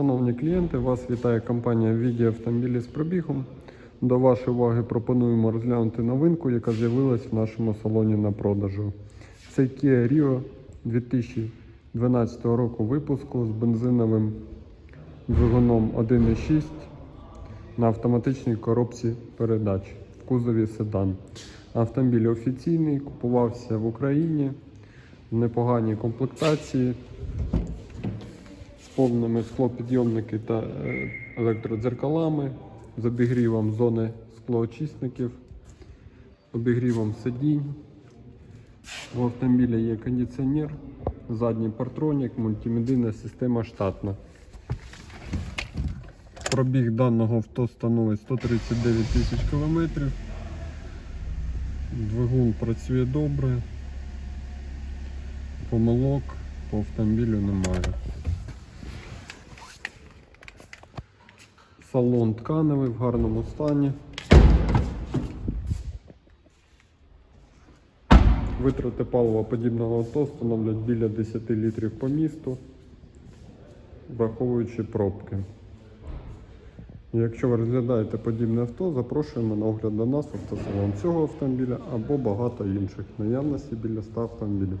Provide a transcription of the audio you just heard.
Шановні клієнти, вас вітає компанія Віді автомобілі з пробігом. До вашої уваги пропонуємо розглянути новинку, яка з'явилась в нашому салоні на продажу. Це Kia Rio 2012 року випуску з бензиновим двигуном 1.6 на автоматичній коробці передач в кузові седан. Автомобіль офіційний, купувався в Україні в непоганій комплектації повними склопідйомники та е, електродзеркалами, з обігрівом зони склоочисників, обігрівом сидінь. У автомобіля є кондиціонер, задній партронік, мультимедійна система штатна. Пробіг даного авто становить 139 тисяч кілометрів. Двигун працює добре. Помилок по автомобілю немає. Салон тканевий в гарному стані. Витрати палива подібного авто становлять біля 10 літрів по місту, враховуючи пробки. Якщо ви розглядаєте подібне авто, запрошуємо на огляд до нас автосалон цього автомобіля або багато інших. Наявності біля 100 автомобілів.